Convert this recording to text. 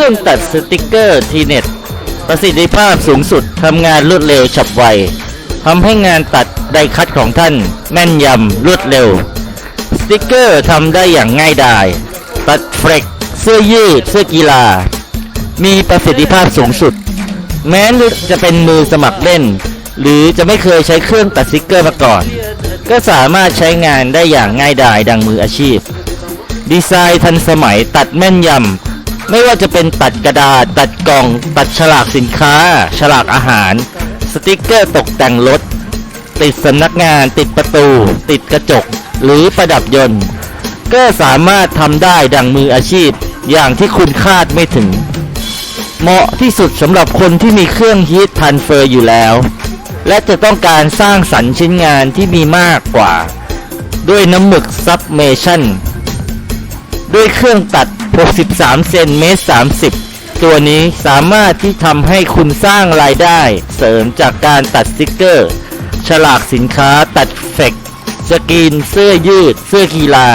รื่อง ตัดสติกเกอร์ทีเน็ต ประสิทธิภาพสูงสุดทำงานรวดเร็วฉับไวทำให้งานตัดไดคัตของท่าน แม่นยำรวดเร็ว สติกเกอร์ทำได้อย่างง่ายดาย ตัดเฟรกเสื้อยืดเสื้อกีฬา มีประสิทธิภาพสูงสุด แม้จะเป็นมือสมัครเล่น หรือจะไม่เคยใช้เครื่องตัดสติกเกอร์มาก่อน ก็สามารถใช้งานได้อย่างง่ายดายดังมืออาชีพ ดีไซน์ทันสมัยตัดแม่นยำ ไม่ว่าจะเป็นตัดกระดาษ ตัดกล่อง ตัดฉลากสินค้า ฉลากอาหาร สติกเกอร์ตกแต่งรถ ติดสำนักงาน ติดประตู ติดกระจก หรือประดับยนต์ ก็สามารถทำได้ดังมืออาชีพ อย่างที่คุณคาดไม่ถึง เหมาะที่สุดสำหรับคนที่มีเครื่องฮีททันเฟอร์อยู่แล้ว และจะต้องการสร้างสรรค์ชิ้นงานที่มีมากกว่า ด้วยน้ำหมึกซับเมชั่นด้วยเครื่องตัด 63 เซนเมตร 30 ตัวนี้สามารถที่ทำให้คุณสร้างรายได้เสริมจากการตัดสติกเกอร์ ฉลากสินค้าตัดเฟกสกรีนเสื้อยืด เสื้อกีฬา